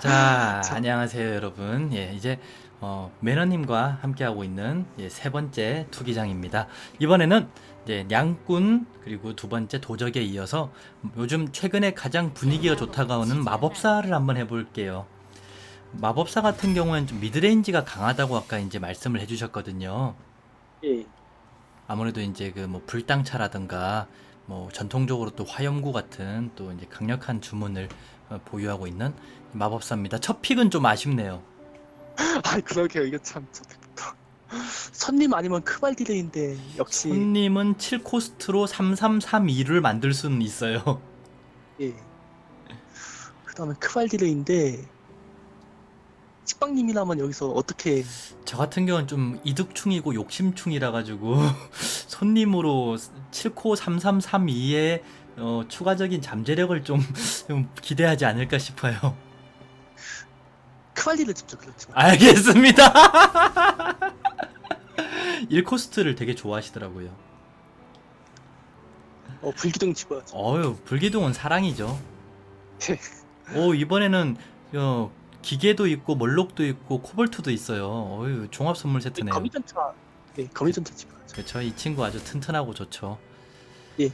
자, 안녕하세요, 여러분. 예, 이제 어, 매너님과 함께하고 있는 예, 세 번째 투기장입니다. 이번에는 이제 냥꾼 그리고 두 번째 도적에 이어서 요즘 최근에 가장 분위기가 좋다고 하는 마법사를 한번 해볼게요. 마법사 같은 경우는 좀 미드레인지가 강하다고 아까 이제 말씀을 해주셨거든요. 예. 아무래도 이제 그 뭐 불당차라든가 뭐 전통적으로 또 화염구 같은 또 이제 강력한 주문을 어, 보유하고 있는 마법사입니다. 첫 픽은 좀 아쉽네요. 아 그러게요. 이거 참 저부터 선님 아니면 크발디레인데 역시 손님은 7코스트로 3332를 만들 수는 있어요. 예. 그다음에 크발디레인데 식빵님이라면 여기서 어떻게 저 같은 경우는 좀 이득충이고 욕심충이라 가지고 손님으로 7코 3332에 어, 추가적인 잠재력을 좀, 좀 기대하지 않을까 싶어요. 크발디를 집죠 그렇지만 알겠습니다. 1코스트를 되게 좋아하시더라고요. 어 불기둥 집어야죠. 어유 불기둥은 사랑이죠. 예. 오 이번에는 어, 기계도 있고 멀록도 있고 코볼트도 있어요. 어유 종합 선물 세트네요. 거미전차 예 거미전차 집어야죠. 그렇죠. 이 친구 아주 튼튼하고 좋죠. 예.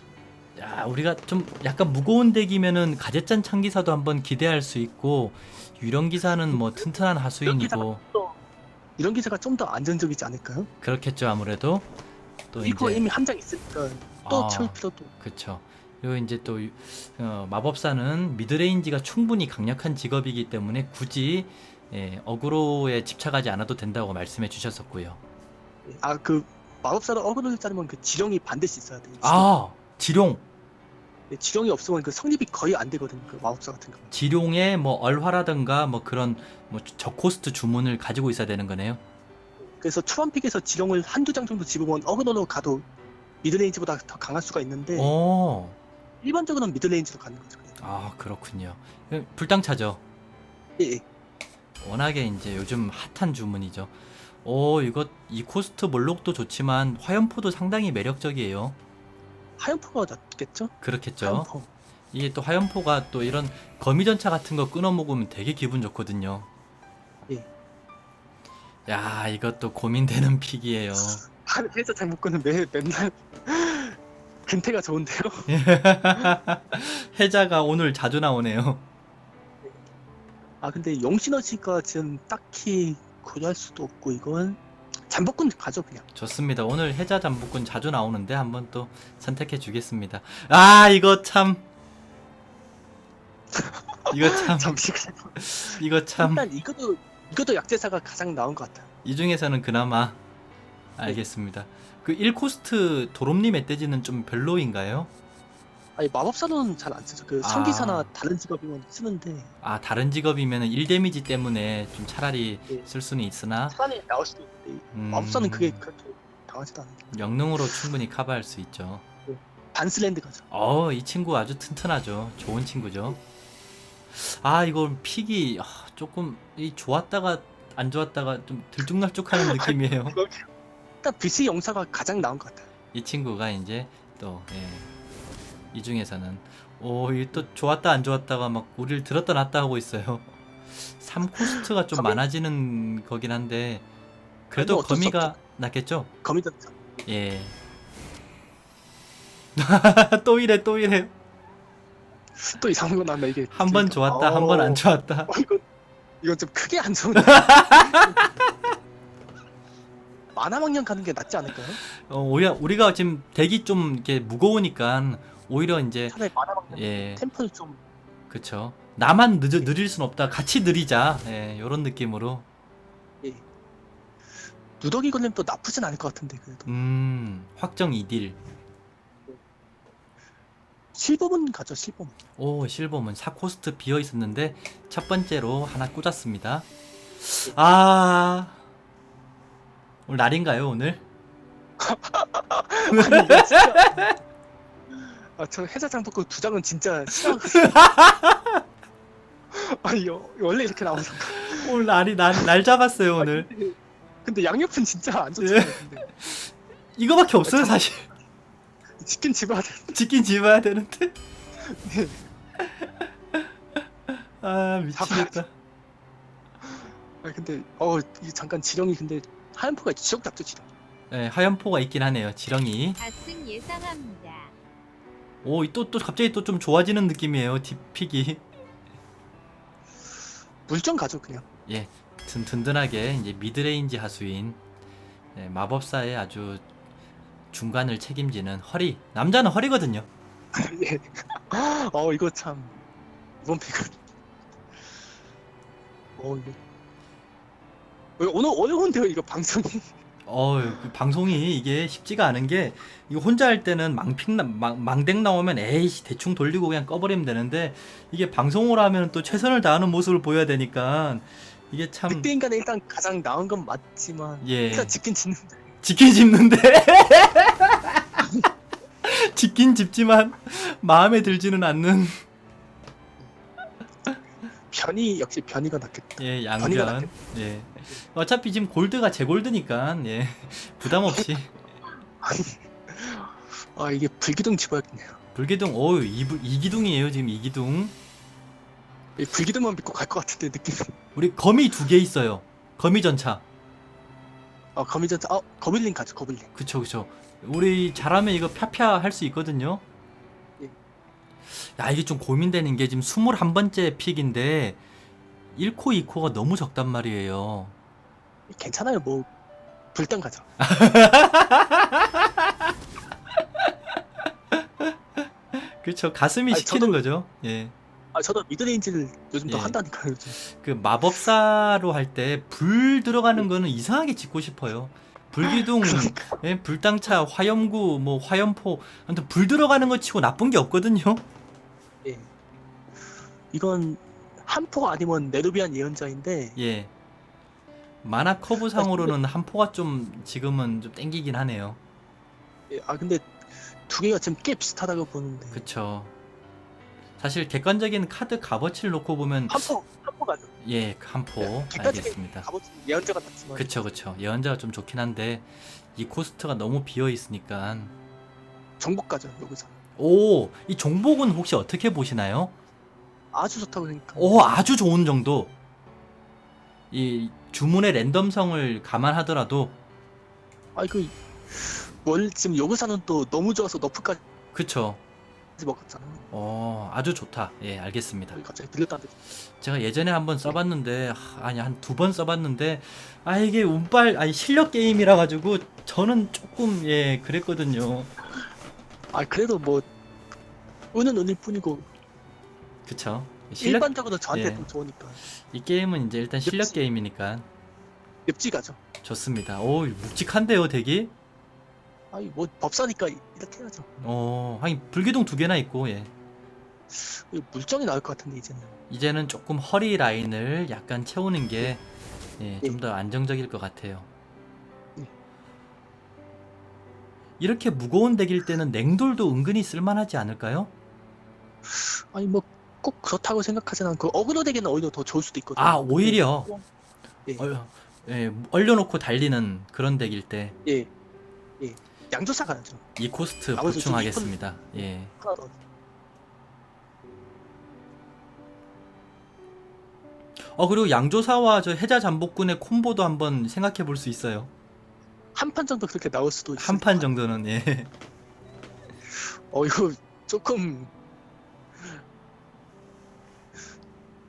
야 우리가 좀 약간 무거운 덱이면은 가제짠 창기사도 한번 기대할 수 있고 유령 기사는 뭐 튼튼한 하수인이고 또 이런 기세가 좀 더 안정적이지 않을까요? 그렇겠죠 아무래도 또 이거 이제 이미 한 장 있으니까 또 아. 채울 필요도 그쵸. 그리고 이제 또 유- 어, 마법사는 미드레인지가 충분히 강력한 직업이기 때문에 굳이 예, 어그로에 집착하지 않아도 된다고 말씀해 주셨었고요. 아그 마법사를 어그로를 자르면 그 지령이 반드시 있어야 돼요. 아 지룡 예, 지령이 없으면 그 성립이 거의 안 되거든요. 그 마법사 같은 경우. 지룡의 뭐 얼화라든가 뭐 그런 뭐 저코스트 주문을 가지고 있어야 되는 거네요. 그래서 초반 픽에서 지령을 한두 장 정도 집으면 어그로로 가도 미드레인지보다 더 강할 수가 있는데 오, 일반적으로는 미드레인지로 가는 거죠. 그냥. 아 그렇군요. 그 불당차죠. 예, 예. 워낙에 이제 요즘 핫한 주문이죠. 오 이거 이 코스트 몰록도 좋지만 화염포도 상당히 매력적이에요. 하얀포가 낫겠죠? 그렇겠죠. 하얀포. 이게 또 화염포가 또 이런 거미전차 같은 거 끊어 먹으면 되게 기분 좋거든요. 예. 야, 이것도 고민되는 픽이에요. 아, 그래서 잘못 거는 매 맨날 근태가 좋은데요. 해자가 오늘 자주 나오네요. 아 근데 용시너지가 지금 딱히 고려할 수도 없고 이건 잠복군 가죠 그냥. 좋습니다. 오늘 해자 잠복군 자주 나오는데 한번 또 선택해 주겠습니다. 아, 이거 참. 이거 참. 잠시 그냥. 이거 참. 일단 이것도 이것도 약제사가 가장 나은 것 같아요. 이 중에서는 그나마 알겠습니다. 그 1코스트 도롬님 멧돼지는 좀 별로인가요? 아니 마법사는 잘 안 쓰죠. 그 아. 성기사나 다른 직업이면 쓰는데 아 다른 직업이면 1 데미지 때문에 좀 차라리 네. 쓸 수는 있으나 시간이 나올 수도 있는데 음, 마법사는 그게 그렇게 당하지도 않아요. 영능으로 충분히 커버할 수 있죠. 반슬랜드 가죠. 어, 이 친구 아주 튼튼하죠. 좋은 친구죠. 아, 이거 픽이 아, 조금 이 좋았다가 안 좋았다가 좀 들쭉날쭉하는 느낌이에요. 일단 비스 영사가 가장 나은 것 같아요. 이 친구가 이제 또 예, 이 중에서는 오, 이또 좋았다 안 좋았다가 막 우리를 들었다 놨다 하고 있어요. 3 코스트가 좀 거미- 많아지는 거긴 한데 그래도 뭐 어쩔 수 거미가 낫겠죠? 거미전차. 예. 또 이래 또 이래 또 이상한 거 나면 이게 한 번 좋았다 한 번안 어, 좋았다 어, 이거 이건 좀 크게 안 좋은데. 만화망령 가는 게 낫지 않을까요? 어, 오히려 우리가 지금 덱이 좀 이렇게 무거우니까 오히려 이제 차라리 만화망령 예. 템플 좀 그쵸. 나만 늦, 느릴 순 없다. 같이 느리자. 예 요런 느낌으로. 누더기 걸림도 나쁘진 않을 것 같은데 그래도. 음 확정 2딜. 실버문 가죠 실버문. 오 실버문. 4코스트 비어 있었는데 첫 번째로 하나 꽂았습니다. 아. 오늘 날인가요 오늘? 아니 이거 진짜 아저 해자장 듣고 두 장은 진짜 아니 여- 원래 이렇게 나오는 거 오늘 날이 날, 날 잡았어요 오늘 근데, 근데 양옆은 진짜 안 좋잖아요 근데 이거밖에 없어요 사실 치킨 집어야 돼 지킨 집어야 되는데 네. 아 미치겠다 아 근데 어 이 잠깐 지령이 근데 하얀 포가 지역 잡죠 지령. 예, 하얀포가 있긴 하네요. 지렁이. 다승 예상합니다. 오, 또, 또 갑자기 또 좀 좋아지는 느낌이에요. 딥픽이. 물정 가죠 그냥. 예, 든, 든든하게 이제 미드레인지 하수인 예, 마법사의 아주 중간을 책임지는 허리. 남자는 허리거든요. 예. 어 이거 참 이번 픽은 어 이거 어, 오늘 어려운데요 이거 방송이. 어, 그 방송이 이게 쉽지가 않은 게 이거 혼자 할 때는 망픽 나, 망, 망댕 나오면 에이씨 대충 돌리고 그냥 꺼버리면 되는데 이게 방송으로 하면 또 최선을 다하는 모습을 보여야 되니까 이게 참 늑대 인간에 일단 가장 나은 건 맞지만 예. 일단 지킨 짓는데 지킨 집는데 지킨 집지만 마음에 들지는 않는 변이 역시 변이가 낫겠다. 예 변이가 양변 낫겠다. 예 어차피 지금 골드가 제 골드니까 예 부담 없이 아 이게 불기둥 집어야겠네요. 불기둥 어우 이, 이기둥이에요 지금 이 기둥 이 불기둥만 믿고 갈 것 같은데 느낌. 우리 거미 두 개 있어요 거미 전차 아 거미전 아 거블린 가죠 거블린. 그쵸 그쵸 우리 잘하면 이거 펴펴 할수 있거든요 예. 야 이게 좀 고민되는 게 지금 21번째 픽인데 1코 2코가 너무 적단 말이에요 괜찮아요 뭐 불단 가죠. 그렇죠 가슴이 아니, 시키는 저도- 거죠 예. 아 저도 미드레인지를 요즘 더 예. 한다니까요 요즘. 그 마법사로 할 때 불 들어가는 거는 이상하게 짓고 싶어요 불기둥 그러니까. 예, 불당차 화염구 뭐 화염포. 아무튼 불 들어가는 거 치고 나쁜 게 없거든요. 예. 이건 한포 아니면 네르비안 예언자인데. 예. 만화 커브 상으로는 한 포가 좀 지금은 좀 땡기긴 하네요. 예, 아 근데 두 개가 지금 꽤 비슷하다고 보는데. 그쵸. 사실 객관적인 카드 값어치를 놓고 보면 한포 한포 가죠. 예 한포 네, 객관적인 알겠습니다 값어치 예언자가 낫지만 그쵸 그쵸 예언자가 좀 좋긴 한데 이 코스트가 너무 비어 있으니까 정복 가죠 여기서. 오 이 종복은 혹시 어떻게 보시나요? 아주 좋다고 생각. 오 아주 좋은 정도 이 주문의 랜덤성을 감안하더라도 아 이거 월 지금 여기서는 또 너무 좋아서 너프까지 그쵸 먹었잖아요. 어 아주 좋다. 예 알겠습니다. 갑자기 들렸다는데 제가 예전에 한번 써봤는데 하, 아니 한 두 번 써봤는데 아 이게 운빨 아니 실력 게임이라 가지고 저는 조금 예 그랬거든요. 아 그래도 뭐 은은 은일 뿐이고. 그쵸? 실력 일반적으로 저한테 예. 좀 좋으니까. 이 게임은 이제 일단 실력 엽지. 게임이니까. 엽지 가죠. 좋습니다. 오 묵직한데요 되게 아니 뭐 법사니까 이렇게 해야죠. 어 하긴 불기둥 두 개나 있고 예 이거 물정이 나올 것 같은데 이제는. 이제는 조금 허리 라인을 약간 채우는 게 예, 예. 좀더 안정적일 것 같아요. 예. 이렇게 무거운 덱일 때는 냉돌도 은근히 쓸만하지 않을까요? 아니 뭐 꼭 그렇다고 생각하진 않고 어그로 덱에는 오히려 더 좋을 수도 있거든요. 아 오히려 예. 얼, 예, 얼려놓고 달리는 그런 덱일 때이 예. 예. 양조사 가야죠. 코스트 아무래도 좀 보충하겠습니다. 예. 하나 더. 어 그리고 양조사와 저 해자 잠복군의 콤보도 한번 생각해 볼 수 있어요. 한 판 정도 그렇게 나올 수도 있어요. 한 판 정도는 예. 어 이거 조금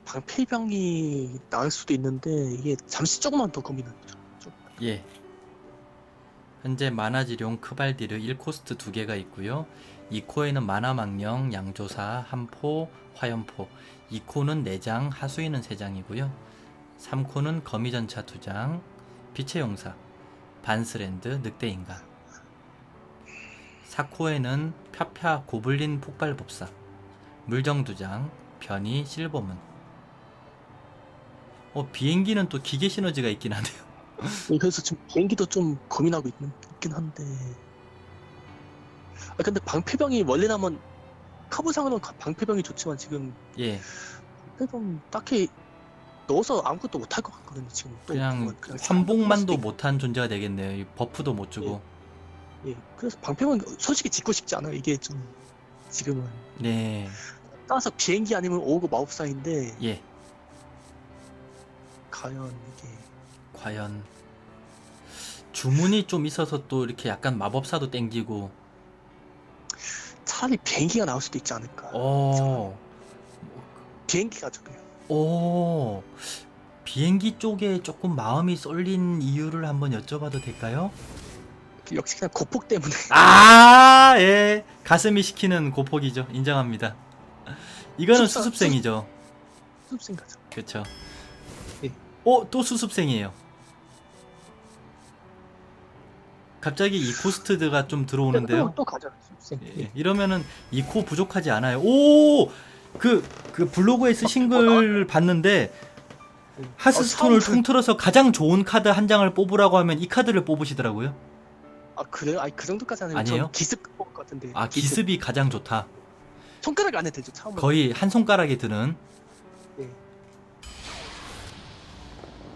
방패병이 나올 수도 있는데 이게 잠시 조금만 더 고민하죠. 좀. 예. 현재 만화지룡 크발디르 1코스트 두 개가 있고요. 2코에는 만화망령, 양조사, 한포, 화염포. 2코는 4장, 하수인은 3장이고요. 3코는 거미전차 2장, 빛의 용사, 반스랜드, 늑대인간. 4코에는 펴펴 고블린 폭발법사, 물정 2장, 변이 실버문. 어, 비행기는 또 기계 시너지가 있긴 하네요. 예, 그래서 지금 비행기도 좀 고민하고 있는, 있긴 한데. 아 근데 방패병이 원래라면 커브상으로는 가- 방패병이 좋지만 지금 예. 방패병 딱히 넣어서 아무것도 못할 것 같거든요 지금. 또 그냥 그건 환복만도 못한 존재가 되겠네요. 이 버프도 못 주고. 있- 예. 그래서 방패병 솔직히 짓고 싶지 않아요. 이게 좀 지금은. 네. 따라서 비행기 아니면 오고 마법사인데 예. 과연 이게 과연 주문이 좀 있어서 또 이렇게 약간 마법사도 땡기고 차라리 비행기가 나올 수도 있지 않을까. 어. 비행기가 저게요. 오. 비행기 쪽에 조금 마음이 쏠린 이유를 한번 여쭤봐도 될까요? 역시 그냥 고폭 때문에 아, 예. 가슴이 시키는 고폭이죠. 인정합니다. 이거는 수습- 수습생이죠. 숲생 가죠. 그렇죠. 예. 어, 또 수습생이에요. 갑자기 이 코스트드가 좀 들어오는데요. 또. 숲생. 예, 예. 이러면은 이코 부족하지 않아요. 오! 그, 그 블로그에 쓰신 걸 봤는데 하스스톤을 어, 처음 통틀어서 가장 좋은 카드 한 장을 뽑으라고 하면 이 카드를 뽑으시더라고요. 아 그래요? 아니 그 정도까지 아니고 아니에요? 전 기습 뽑을 것 같은데. 아, 기습 이 가장 좋다. 손가락 안에 되죠. 처음. 거의 한 손가락에 드는. 예.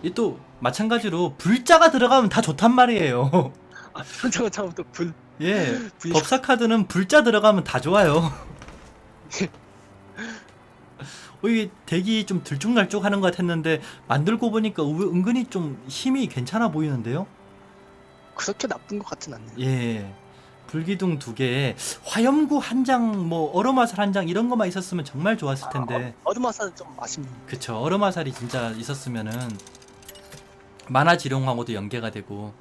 이또 마찬가지로 불자가 들어가면 다 좋단 말이에요. 아 저거 처음부터 불. 예. 불. 법사 카드는 불자 들어가면 다 좋아요. 어, 이게 대기 좀 들쭉날쭉 하는 것 같았는데 만들고 보니까 우- 은근히 좀 힘이 괜찮아 보이는데요? 그렇게 나쁜 것 같진 않네요. 예. 불기둥 두 개에 화염구 한 장, 뭐 얼음화살 한 장 이런 것만 있었으면 정말 좋았을 텐데. 어, 어드마사는 좀 아쉽네요. 그쵸. 얼음화살이 진짜 있었으면은 만화 지룡하고도 연계가 되고.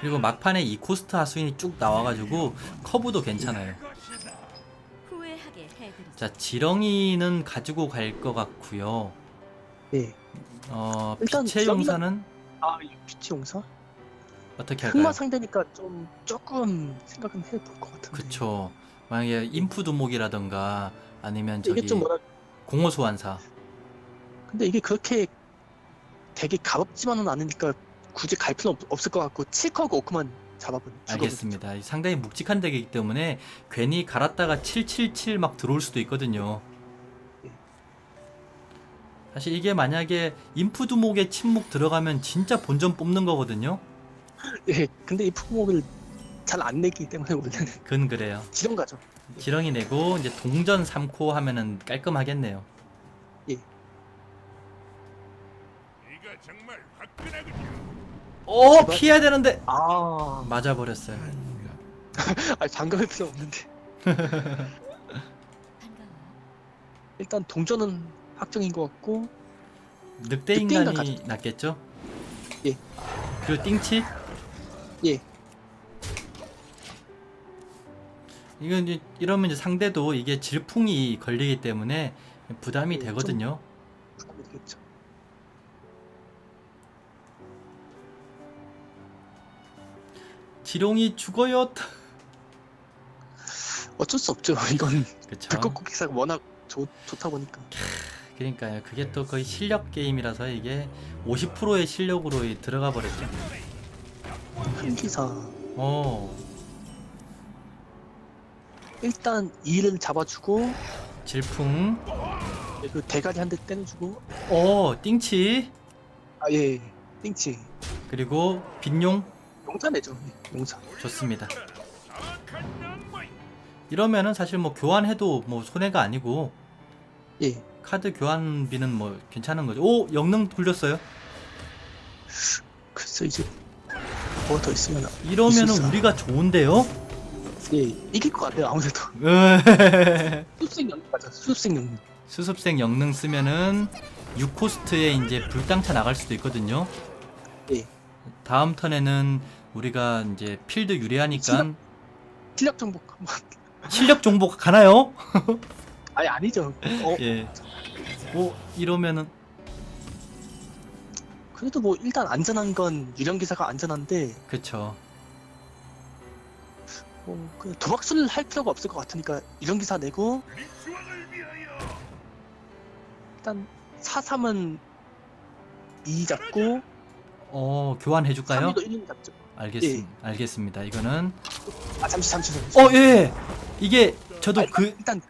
그리고 막판에 이 코스트 하수인이 쭉 나와가지고 커브도 괜찮아요. 자, 지렁이는 가지고 갈 것 같고요. 예. 어, 일단 빛의 용사는 아, 이 피치 용사? 어떻게 할까요? 흑마 상대니까 좀 조금 생각은 해볼 것 같은데. 그쵸. 만약에 인프 두목이라던가 아니면 저기 이게 좀 뭐라. 공허 소환사. 근데 이게 그렇게 되게 가볍지만은 않으니까 굳이 갈 필요 없, 없을 것 같고 칠커고 오크만 잡아보는. 알겠습니다. 상당히 묵직한 덱이기 때문에 괜히 갈았다가 777 막 들어올 수도 있거든요. 예. 사실 이게 만약에 인프 두목에 침묵 들어가면 진짜 본전 뽑는 거거든요. 예. 근데 이 푸목을 잘 안 내기 때문에 원래는 그건 그래요. 지령 가죠. 지렁이 내고 이제 동전 3코 하면은 깔끔하겠네요. 이거 정말 화끈하군요. 오 제발. 피해야 되는데 아, 맞아 버렸어요. 아니 반가울 필요 없는데. 일단 동전은 확정인 것 같고 늑대 늑대 인간 인간이. 낫겠죠? 예. 그리고 띵치? 예. 이건 이제 이러면 이제 상대도 이게 질풍이 걸리기 때문에 부담이 예, 되거든요. 부담이 되겠죠. 지룡이 죽어요. 어쩔 수 없죠. 이건 그쵸? 불꽃 기사가 워낙 좋, 좋다 보니까. 그러니까요. 그게 또 거의 실력 게임이라서 이게 50%의 실력으로 이 들어가 버렸죠. 큰 기사 어, 일단 2를 잡아주고 질풍. 그 대가리 한 대 때려주고 어, 띵치. 아예 띵치 그리고 빈용 용사 내죠 용사 좋습니다. 이러면은 사실 뭐 교환해도 뭐 손해가 아니고 예 카드 교환비는 뭐 괜찮은 거죠. 오, 영능 굴렸어요. 글쎄 이제 뭐가 더 있으면 이러면은 있었어. 우리가 좋은데요? 예 이길 것 같아요 아무래도 수습생 영웅 맞아 수습생 영웅 수습생 영능 쓰면은 6코스트에 이제 불당차 나갈 수도 있거든요. 예. 다음 턴에는 우리가 이제 필드 유리하니까 실력- 실력 정복 한번 실력 정복 가나요? 아니 아니죠 어 예. 오 이러면은 그래도 뭐 일단 안전한 건 유령 기사가 안전한데 그쵸. 어, 그 도박술을 할 필요가 없을 것 같으니까 유령 기사 내고. 일단 4-3은 2 잡고 어 교환해 줄까요? 3위도 1인 잡죠 알겠습 알겠습니다. 이거는 아 잠시 잠시 잠시 어 예. 이게 저도 아니, 그 일단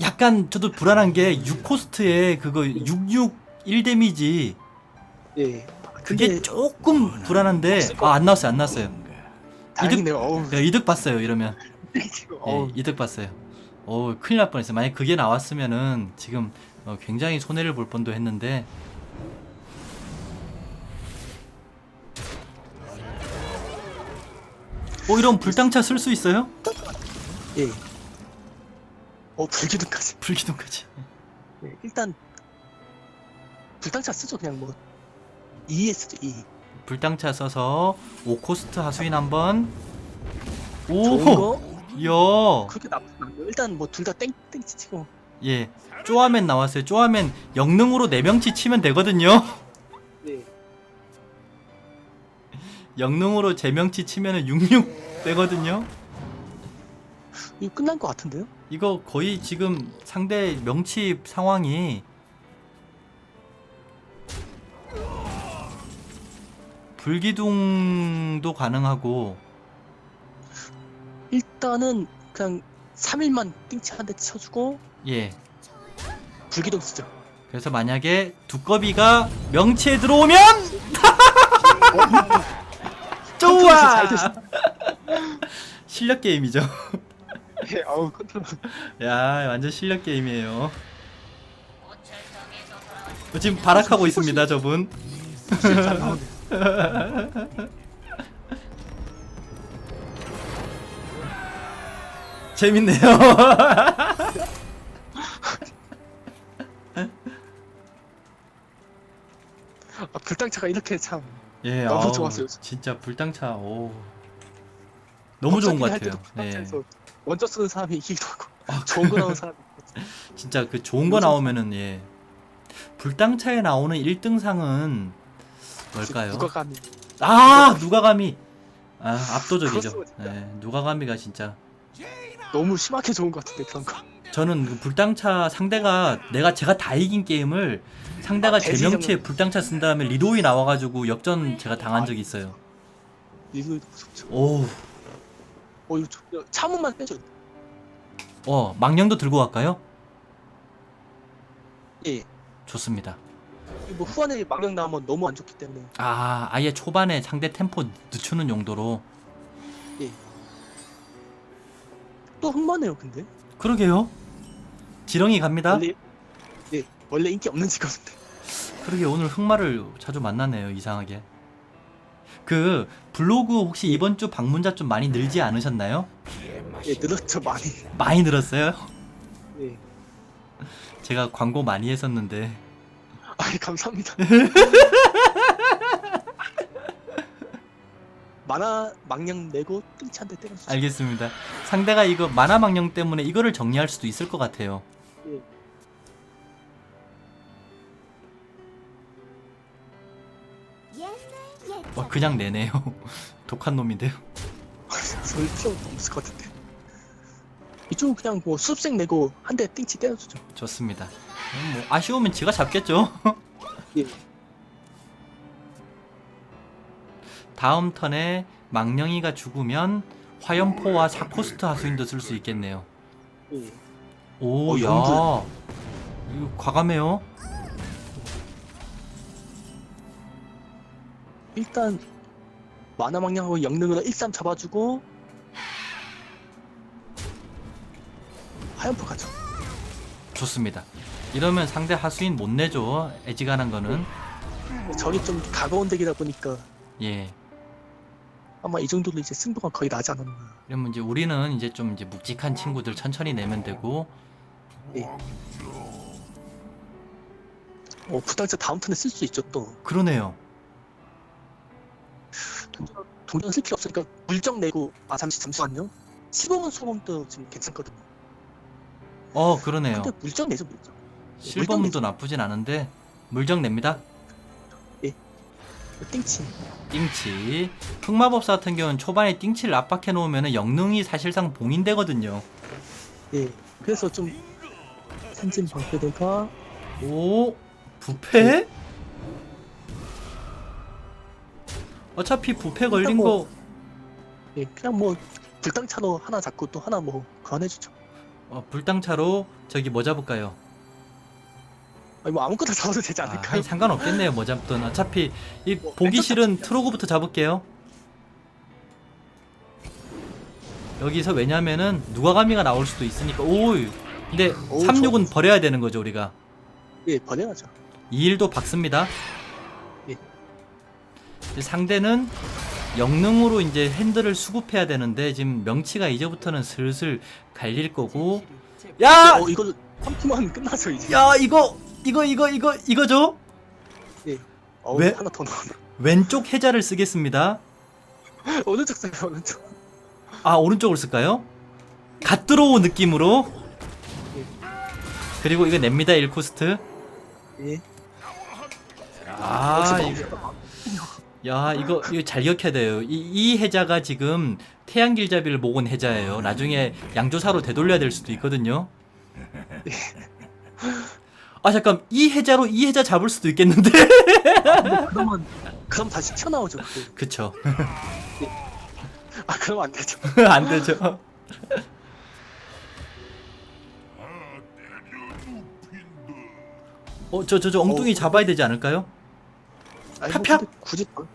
약간 저도 불안한 게 6코스트에 그거 661 데미지 예. 그게 근데 조금 불안한데 아 안 나왔어요 안 나왔어요. 다행이네요. 어우. 네, 이득 봤어요 이러면. 어우. 예, 이득 봤어요. 어 큰일 날 뻔했어요. 만약 그게 나왔으면은 지금 어, 굉장히 손해를 볼 뻔도 했는데 어 이런 불당차 쓸 수 있어요? 예. 어 불기둥까지. 불기둥까지. 예, 일단 불당차 쓰죠 그냥 뭐 2에 쓰죠 2. 불당차 써서 5코스트 하수인 한번 좋은 오! 거 야! 그렇게 나쁘지 않아요. 일단 뭐 둘 다 땡땡치 치고 예. 쪼아맨 나왔어요. 쪼아맨 영능으로 4명치 치면 되거든요. 영능으로 제명치 치면은 66 되거든요. 이거 끝난 것 같은데요? 이거 거의 지금 상대 명치 상황이 불기둥도 가능하고 일단은 그냥 3일만 띵치 한 대 쳐주고 예. 불기둥 쓰죠. 그래서 만약에 두꺼비가 명치에 들어오면 잘 좋아. 실력 게임이죠. 예, 아우 컨트롤. 야, 완전 실력 게임이에요. 어, 지금 발악하고 있습니다, 저분. 잘 나오네. 재밌네요. 아, 불당차가 이렇게 참 예, 너무 아우, 좋았어요. 진짜 불당차. 오. 너무 좋은 것 같아요. 예. 불당차에서 먼저 쓰는 사람이 이기기도 하고 아, 좋은 거 나오는 사람이 진짜 그 좋은 거 나오면은 예. 불당차에 나오는 1등상은 뭘까요? 누가 감히 아, 누가 감히 아, 압도적이죠. 그렇소. 예. 누가 감히가 진짜 너무 심하게 좋은 것 같은데 그런 거. 저는 그 불당차 상대가 내가 제가 다 이긴 게임을 상대가 아, 제명치에 불당차 쓴 다음에 리도이 나와가지고 역전 제가 당한 적이 있어요. 이거 무섭죠. 오, 어 이거 저- 이거 차문만 빼줘. 어 망령도 들고 갈까요? 예. 좋습니다. 뭐 후반에 망령 나오면 너무 안 좋기 때문에 아, 아예 초반에 상대 템포 늦추는 용도로 또 흥만해요 근데 그러게요. 지렁이 갑니다. 원래 예 원래 인기 없는 직업인데 그러게 오늘 흑마를 자주 만나네요. 이상하게. 그 블로그 혹시 이번 주 방문자 좀 많이 늘지 않으셨나요? 예 늘었죠 많이 많이 늘었어요? 예 제가 광고 많이 했었는데 아이 감사합니다 만화 망령 내고 대 때려주죠 알겠습니다. 상대가 이거 만화 망령 때문에 이거를 정리할 수도 있을 것 같아요. 예. 어, 그냥 내네요. 독한 놈인데요. 볼 필요도 없을 것 같은데 이쪽은 그냥 뭐 수습생 내고 한 대 띵치 때려주죠 좋습니다. 음, 뭐 아쉬우면 지가 잡겠죠. 예 다음 턴에 망령이가 죽으면 화염포와 사코스트 하수인도 쓸 수 있겠네요. 예. 오, 어, 야. 이거 과감해요. 일단 만화 망령하고 영능으로 1-3 잡아주고 하얀포 가죠 좋습니다. 이러면 상대 하수인 못 내죠. 애지간한 거는. 저기 좀 가까운 덱이다 보니까 예. 아마 이 정도로 이제 승부가 거의 나지 않았나 이러면 이제 우리는 이제 좀 이제 묵직한 친구들 천천히 내면 되고 어 부당자 다음 턴에 쓸 수 있죠 또 그러네요. 동전, 쓸 필요 없으니까 물정 내고 아 잠시 잠시만요 실버문 소금도 지금 괜찮거든요 어, 그러네요. 근데 물정 내죠 물정 실버문도 나쁘진 않은데 물정 냅니다. 띵치 띵치. 흑마법사 같은 경우는 초반에 띵치를 압박해 놓으면 영능이 사실상 봉인되거든요. 예 그래서 좀 선진 방패대가 오, 부패? 어차피 부패 걸린 뭐- 거예 그냥 뭐 불당차로 하나 잡고 또 하나 뭐 교환해주죠 어, 불당차로 저기 뭐 잡을까요? 아니 뭐 아무거나 잡아도 되지 아, 않을까요? 아니, 상관없겠네요. 뭐 잡든 어차피 이 뭐, 보기 싫은. 트로그부터 잡을게요. 여기서 왜냐면은 누가 감미가 나올 수도 있으니까 오 근데 오, 36은 좋아. 버려야 되는 거죠 우리가 예, 버려야죠. 2일도 박습니다 예. 이제 상대는 영능으로 이제 핸들을 수급해야 되는데 지금 명치가 이제부터는 슬슬 갈릴 거고 야! 어, 이걸 3팀만 끝나죠, 이제. 야 이거 이거 이거 이거 이거죠? 어, 왜? 하나 더 나오네. 왼쪽 해자를 쓰겠습니다 오른쪽 써요, 오른쪽. 아 오른쪽을 쓸까요? 갓 들어오 느낌으로 그리고 이거 냅니다 1코스트. 예. 아 이거. 너무 야 이거 이거 잘 기억해야 돼요. 이, 이 해자가 지금 태양길잡이를 모은 해자예요. 나중에 양조사로 되돌려야 될 수도 있거든요. 아 잠깐. 이 해자로 이 해자 잡을 수도 있겠는데? 그러면, 그럼 다시 튀어나오죠. 그쵸. 아, 그러면 안 되죠. 안 되죠 어 저 저 저 엉뚱이 어. 잡아야 되지 않을까요? 아니, 뭐 팝팝? 근데 굳이. 더-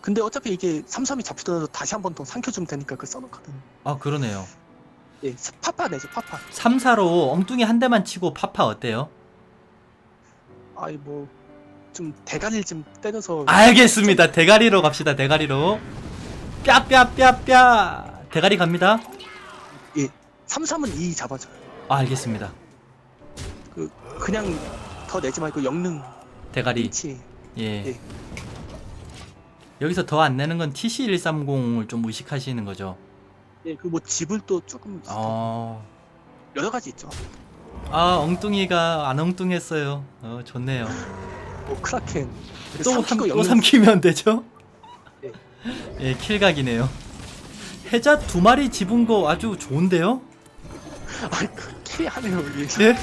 근데 어차피 이게 3-3이 잡히더라도 다시 한 번 더 삼켜주면 되니까 그 써놓거든. 아 그러네요 예, 파파 내죠, 파파. 3, 4로 엉뚱이 한 대만 치고 파파 어때요? 아이, 뭐, 좀 대가리를 좀 때려서. 알겠습니다. 대가리로 갑시다. 대가리로. 뼈뼈뼈뼈. 대가리 갑니다. 3-3은 2 잡아줘요. 아, 알겠습니다. 그, 그냥 더 내지 말고 영능, 대가리. 예. 예. 여기서 더 안 내는 건 TC130을 좀 의식하시는 거죠. 예, 그뭐 집을 또 조금 어. 여러 가지 있죠. 아, 엉뚱이가 안 엉뚱했어요. 어, 좋네요. 뭐 크라켄. 또, 삼, 또 삼키면 되죠? 예. 예, 킬각이네요. 해자 두 마리 집은 거 아주 좋은데요? 아이 그 캐리하네요 이게. 예?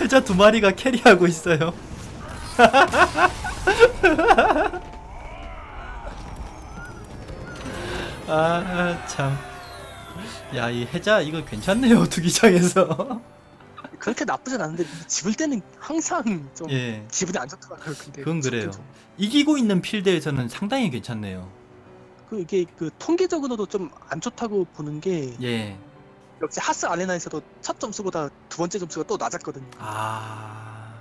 해자 두 마리가 캐리하고 있어요. 아, 참. 야, 이 해자 이거 괜찮네요, 투기장에서. 그렇게 나쁘진 않은데 집을 때는 항상 좀 예. 기분이 안 좋더라고요. 근데 그건 그래요. 좀- 이기고 있는 필드에서는 상당히 괜찮네요. 그 이게 그 통계적으로도 좀 안 좋다고 보는 게 예. 역시 하스 아레나에서도 첫 점수보다 두 번째 점수가 또 낮았거든요. 아.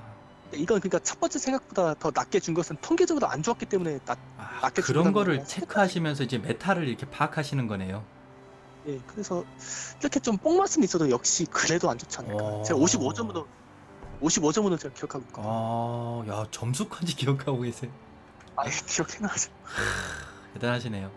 이건 그러니까 첫 번째 생각보다 더 낮게 준 것은 통계적으로 안 좋았기 때문에 낮. 아, 낮게 그런 거를 체크하시면서 이제 메타를 이렇게 파악하시는 거네요. 예, 그래서 이렇게 좀 뽕맛은 있어도 역시 그래도 안 좋지 않을까. 어. 제가 55점으로 55점으로 제가 기억하고 있거든요. 아, 야, 점수까지 기억하고 계세요. 아, 기억해나죠. 대단하시네요.